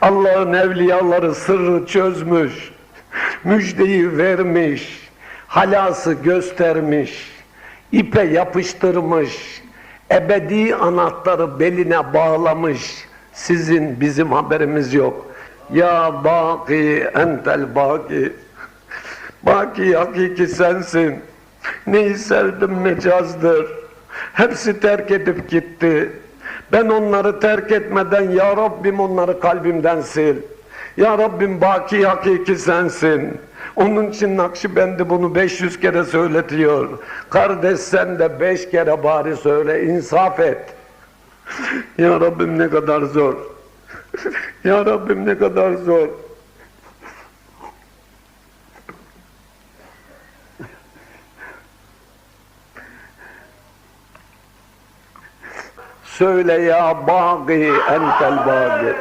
Allah'ın evliyaları sırrı çözmüş. Müjdeyi vermiş. Halası göstermiş. ipe yapıştırmış. Ebedi anahtarı beline bağlamış. Sizin bizim haberimiz yok. Ya baki entel baki. Baki hakiki sensin. Neyi sevdim mecazdır. Hepsi terk edip gitti. Ben onları terk etmeden ya Rabbim onları kalbimden sil. Ya Rabbim baki hakiki sensin. Onun için Nakşibendi bunu 500 kere söyletiyor. Kardeş sen de 5 kere bari söyle insaf et. Ya Rabbim ne kadar zor. Ya Rabbim ne kadar zor. Söyle ya bagi entel bagi.